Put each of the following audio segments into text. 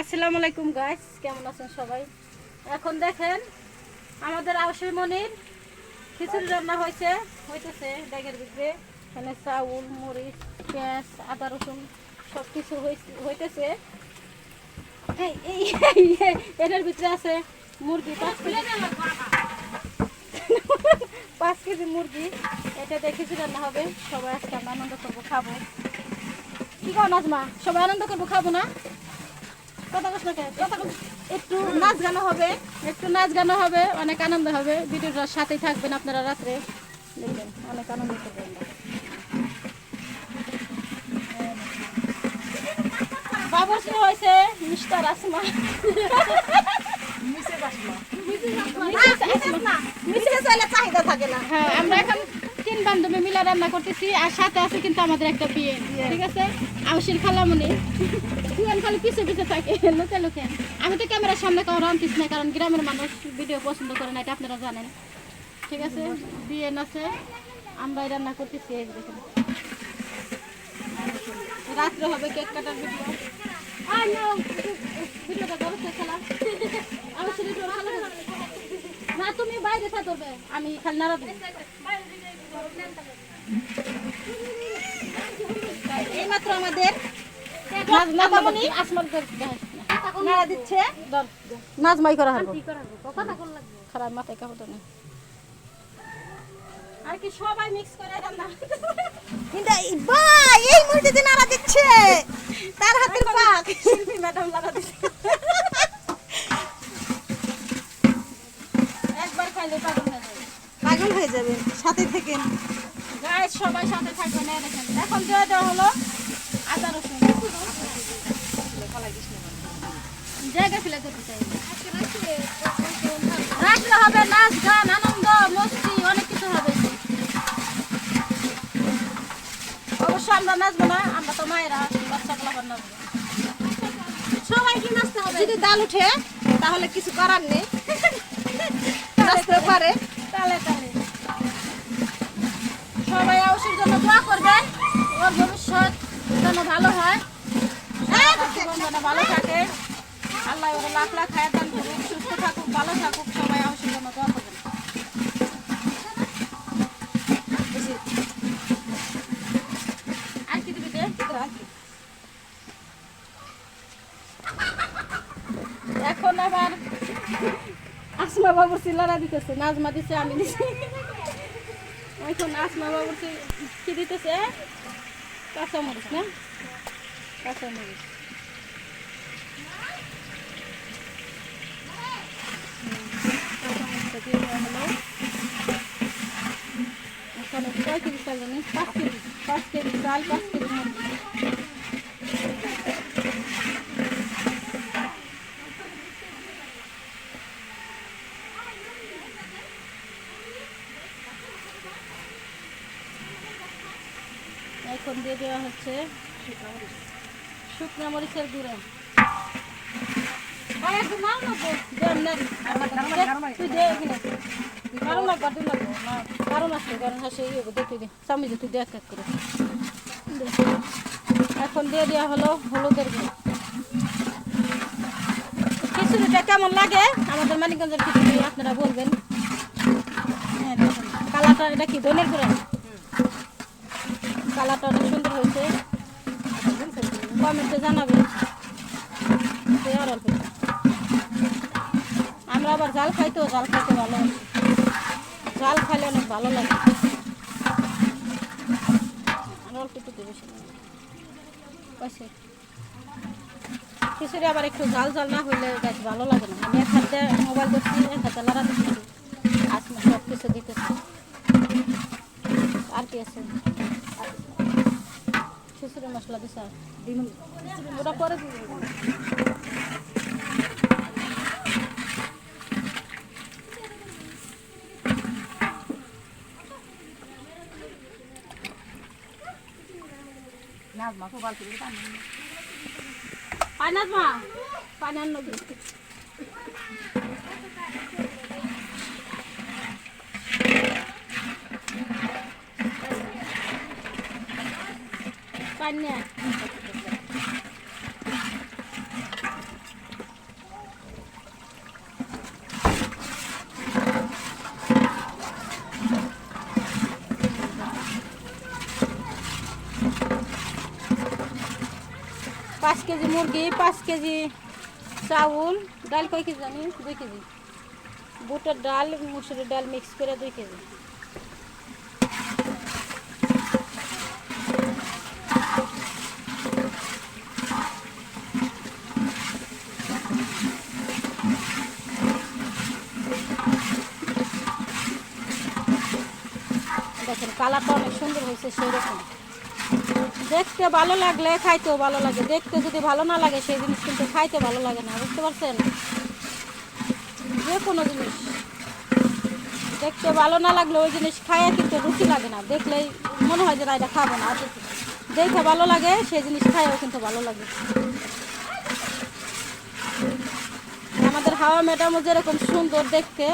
আসসালামু আলাইকুম গাইস কেমন আছেন সবাই? এখন দেখেন, আমাদের আউসি মনির খিচুড়ি রান্না হয়েছে। হইতেছে ডেগের ভিতরে। এখানে চাউল, মরিচ, পেঁয়াজ, আদা, রসুন সব কিছু হইতেছে। এটার ভিতরে আছে মুরগি, পাঁচ কেজি। পাঁচ কেজি মুরগি। এটা খিচুড়ি রান্না হবে। সবাই আজকে আমরা আনন্দ করব, খাব। কি কর নাজমা? সবাই আনন্দ করব, খাব না? একটু নাচ গান হবে একটু নাচ গান হবে অনেক আনন্দ হবে। ভিডিওটার সাথেই থাকবেন আপনারা রাত্রে। দেখবেন অনেক আনন্দ করবেন। বাবুর কি হয়েছে মিস্টার আসমা। মিসেস আসমা। চাহিদা থাকে না। হ্যাঁ আমরা এখন বান্ধবী মিলে রান্না করতেছি, আর সাথে আছে কিন্তু আমাদের একটা বিয়ে, ঠিক আছে? আউসির খালামনি। তুই খালি পিছে পিছে থাকে, লোকে লোকে। আমি তো ক্যামেরার সামনে কারও রান্তিস না, কারণ গ্রামের মানুষ ভিডিও পছন্দ করে না, এটা আপনারা জানেন। ঠিক আছে? বিয়ে আছে আমরাই রান্না করতেছি রাত্রে হবে কেক কাটার ভিডিও ভিডিওটা করো খেলা আউসির একটু না, তুমি বাইরে আমি খালি এইমাত্র আমাদের নাজমামনি আসমান করে নাড়া দিচ্ছে। নাজমাই করা হবে খারাপ মাথায় কাপড় না আর কি সবাই মিক্স করে রান্না কিন্তু এই ভাই এই মুহূর্তে নাড়া দিচ্ছে তার হাতের পাক শিল্পী ম্যাডাম লাগা দিচ্ছে একবার খাইলে পাগল হয়ে যাবে পাগল হয়ে যাবেন সাথে থেকেন গায়ে সবাই সাথে থাকবে না দেখেন। এখন দেওয়া দেওয়া হলো আদা রসুন। জায়গা ফেলে করতে চাই। রাখলে হবে নাচ গান আনন্দ মস্তি অনেক কিছু হবে। অবশ্য আমরা নাচবো না আমরা তো মায়েরা বাচ্চাগুলো আবার নাচবো। সবাই কি নাচতে হবে। যদি ডাল উঠে তাহলে কিছু করার নেই। নাচতে পারে। জন্য দোয়া ওর ভবিষ্যৎ যেন ভালো হয়। ভালো থাকে। আল্লাহ লাখ লাখ খায় দান করুক, সুস্থ থাকুক, ভালো থাকুক, সবাই আউসির জন্য দোয়া করবেন? এখন আবার আসমা বাবুর সিলারা দিতেছে, নাজমা দিছে, আমি দিছি। এখন আসমা বাবুর কি দিতেছে? কাঁচা মরিচ না? কাঁচা মরিচ হুম, কাঁচা মরিচটা দিয়ে দেওয়া হলো। এখানে কয় কেজি চাল জানি পাঁচ কেজি পাঁচ কেজি চাল পাঁচ কেজি এখন দিয়ে দেওয়া হচ্ছে শুকনো মরিচের গুঁড়া। এখানে। দিয়ে দেওয়া হলো হলুদের খিচুড়িটা কেমন লাগে? আমাদের মানিকগঞ্জের খিচুড়ি, আপনারা বলবেন। হ্যাঁ কালারটা এটা কি দইনের গুঁড়া? কালারটা অনেক সুন্দর হয়েছে। কমেন্টে জানাবেন। তো আর আমরা আবার জাল খাই তো জাল খাইতে ভালো জাল খাইলে অনেক ভালো লাগে। আর অল্প একটু খিচুড়ি আবার একটু জাল জাল না হইলে বেশ ভালো লাগে না। আমি এক হাতে মোবাইল দেখছি এক হাতে লড়া দিচ্ছি সব কিছু দিতেছি। আর কি আছে? খিচুড়ি মশলা দিছে। ডিম ওটা পরে দিব। পানি মা পানি আন kanya. पाँच के जी मुर्गी, पाँच के जी चावल डाल कई के जानी दुई के जी बुटर डाल मुसुरी डाल मिक्स कर दुई के जी দেখেন, কালারটা অনেক সুন্দর হয়েছে সেই রকম দেখতে ভালো লাগলে খাইতেও ভালো লাগে। দেখতে যদি ভালো না লাগে, সেই জিনিস কিন্তু খাইতে ভালো লাগে না, বুঝতে পারছেন? যে কোনো জিনিস। দেখতে ভালো না লাগলে ওই জিনিস খাইয়া কিন্তু রুচি লাগে না। দেখলেই মনে হয় যে না, এটা খাব না। আর দেখে ভালো লাগে, সেই জিনিস খাইও কিন্তু ভালো লাগে। আমাদের হাওয়া ম্যাডামও যেরকম সুন্দর দেখতে,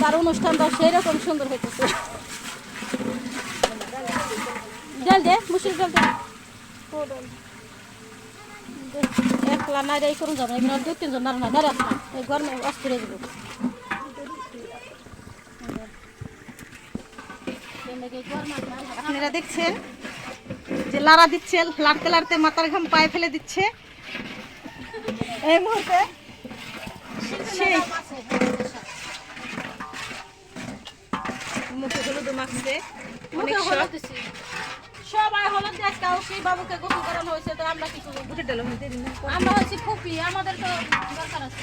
তার অনুষ্ঠানটাও সেই রকম সুন্দর হইতেছে। ডাল দে মুসুর ডাল দে ও ডাল একলা না রে করুন যাব দুই তিনজন নাড়া না দাঁড়া এই গরমে অস্থির হয়ে যাব আপনারা দেখছেন যে লাড়া দিচ্ছে লাড়তে লাড়তে মাথার ঘাম পায়ে ফেলে দিচ্ছে। এই মুহূর্তে সেই মুখে হলুদ মাখছে অনেক শখ। সবাই হলো আজকে সেই বাবুকে গোসল করানো হয়েছে তো আমরা কি করব? আমরা হয়েছি খুপি আমাদের তো দরকার আছে।